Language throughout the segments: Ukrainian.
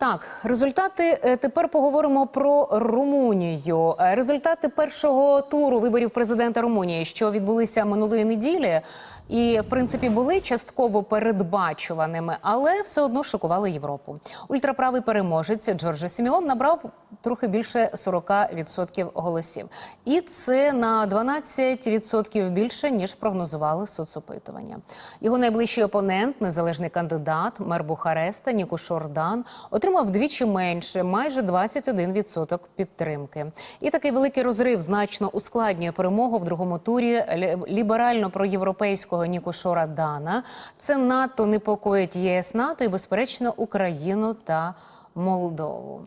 Так, результати е, тепер поговоримо про Румунію. Е, Результати першого туру виборів президента Румунії, що відбулися минулої неділі, і в принципі були частково передбачуваними, але все одно шокували Європу. Ультраправий переможець Джорджа Сіміон набрав трохи більше 40% голосів, і це на 12% більше ніж прогнозували соцопитування. Його найближчий опонент, незалежний кандидат, мер Бухареста Ніку Шордан, отримав вдвічі менше, майже 21% підтримки. І такий великий розрив значно ускладнює перемогу в другому турі ліберально проєвропейського Нікушора дана Це НАТО непокоїть ЄС НАТО і, безперечно, Україну та Молдову.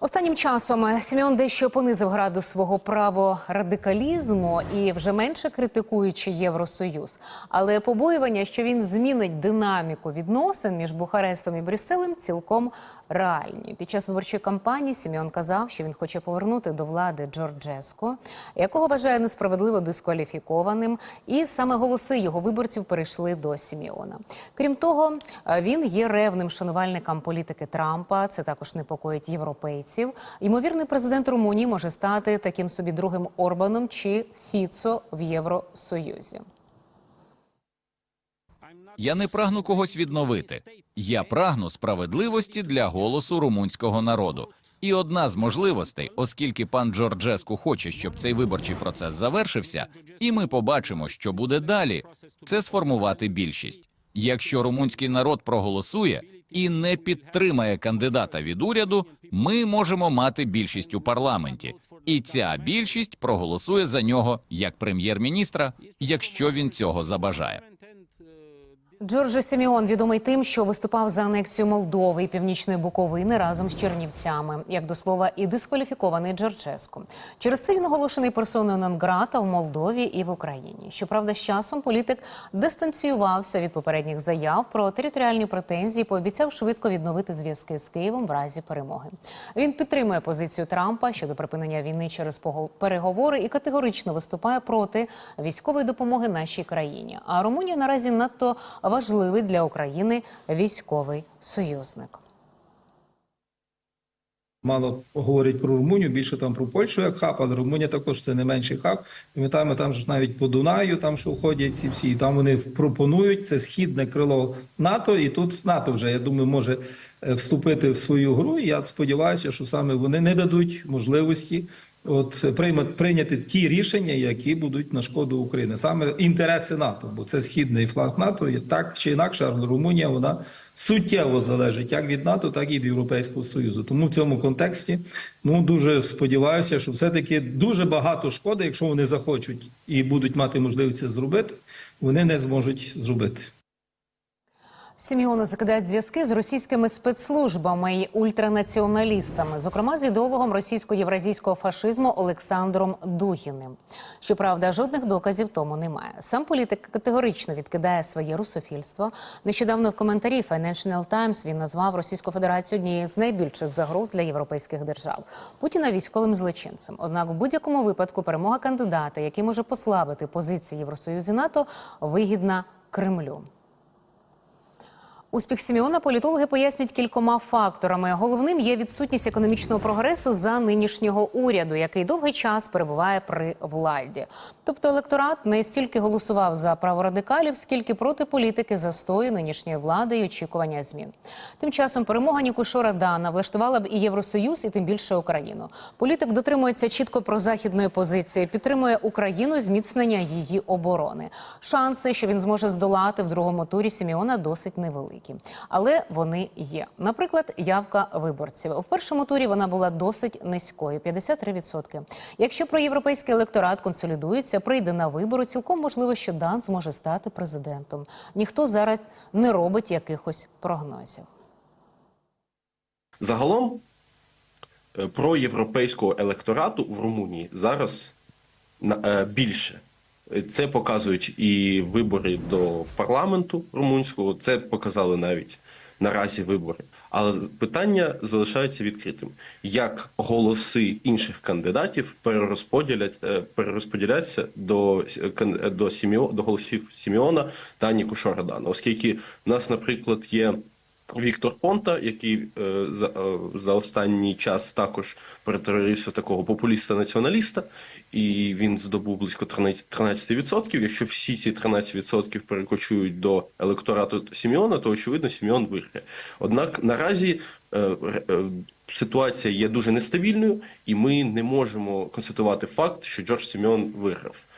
Останнім часом Сімеон дещо понизив градус свого праворадикалізму і вже менше критикуючи Євросоюз. Але побоювання, що він змінить динаміку відносин між Бухарестом і Брюсселем, цілком реальні. Під час виборчої кампанії Сімеон казав, що він хоче повернути до влади Джорджеско, якого вважає несправедливо дискваліфікованим, і саме голоси його виборців перейшли до Сімеона. Крім того, він є ревним шанувальником політики Трампа. Це також непокоїть європейців. Ймовірний президент Румунії може стати таким собі другим Орбаном чи Фіцо в Євросоюзі. Я не прагну когось відновити. Я прагну справедливості для голосу румунського народу. І одна з можливостей, оскільки пан Джорджеску хоче, щоб цей виборчий процес завершився, і ми побачимо, що буде далі, це сформувати більшість. Якщо румунський народ проголосує і не підтримає кандидата від уряду, ми можемо мати більшість у парламенті, і ця більшість проголосує за нього як прем'єр-міністра, якщо він цього забажає. Джорджо Сімеон відомий тим, що виступав за анексію Молдови і Північної Буковини разом з Чернівцями, як до слова, і дискваліфікований Джорджеску. Через це він оголошений персоною нон-грата в Молдові і в Україні. Щоправда, з часом політик дистанціювався від попередніх заяв про територіальні претензії, пообіцяв швидко відновити зв'язки з Києвом в разі перемоги. Він підтримує позицію Трампа щодо припинення війни через переговори і категорично виступає проти військової допомоги нашій країні. А Румунія наразі надто важливий для України військовий союзник. Мало говорять про Румунію, більше там про Польщу як хаб, але Румунія також це не менший хаб. Пам'ятаємо, там ж навіть по Дунаю, там що ходять ці всі, там вони пропонують це східне крило НАТО, і тут НАТО вже я думаю може е, вступити в свою гру. І я сподіваюся, що саме вони не дадуть можливості. От прийняти ті рішення, які будуть на шкоду України, саме інтереси НАТО, бо це східний фланг НАТО. І так чи інакше, Румунія вона суттєво залежить як від НАТО, так і від Європейського Союзу. Тому в цьому контексті ну дуже сподіваюся, що все-таки дуже багато шкоди, якщо вони захочуть і будуть мати можливість це зробити, вони не зможуть зробити. Сіміону закидають зв'язки з російськими спецслужбами і ультранаціоналістами, зокрема з ідеологом російсько-євразійського фашизму Олександром Дугіним. Щоправда, жодних доказів тому немає. Сам політик категорично відкидає своє русофільство. Нещодавно в коментарі Financial Times він назвав Російську Федерацію однією з найбільших загроз для європейських держав. Путіна військовим злочинцем. Однак, в будь-якому випадку перемога кандидата, який може послабити позиції Євросоюзу і НАТО, вигідна Кремлю. Успіх Сіміона політологи пояснюють кількома факторами. Головним є відсутність економічного прогресу за нинішнього уряду, який довгий час перебуває при владі. Тобто електорат не стільки голосував за праворадикалів, скільки проти політики застою нинішньої влади і очікування змін. Тим часом перемога Нікушора Дана влаштувала б і Євросоюз, і тим більше Україну. Політик дотримується чітко прозахідної позиції, підтримує Україну зміцнення її оборони. Шанси, що він зможе здолати в другому турі Сіміона, досить невеликі, але вони є. Наприклад, явка виборців у першому турі вона була досить низькою 53%. Якщо проєвропейський електорат консолідується, прийде на вибори, цілком можливо, що Дан зможе стати президентом. Ніхто зараз не робить якихось прогнозів. Загалом е, про європейського електорату в Румунії зараз е, більше. Це показують і вибори до парламенту румунського, це показали навіть наразі вибори. Але питання залишається відкритим: як голоси інших кандидатів перерозподілять е, перерозподіляться до до, Сіміо, до голосів Сіміона та Нікушора Дана, оскільки в нас, наприклад, є Віктор Понта, який е, за, е, за останній час також перетворився такого популіста-націоналіста, і він здобув близько 13%. 13%. Якщо всі ці 13% перекочують до електорату Сіміона, то очевидно Сіміон виграє. Однак наразі е, е, ситуація є дуже нестабільною, і ми не можемо констатувати факт, що Джордж Сіміон виграв.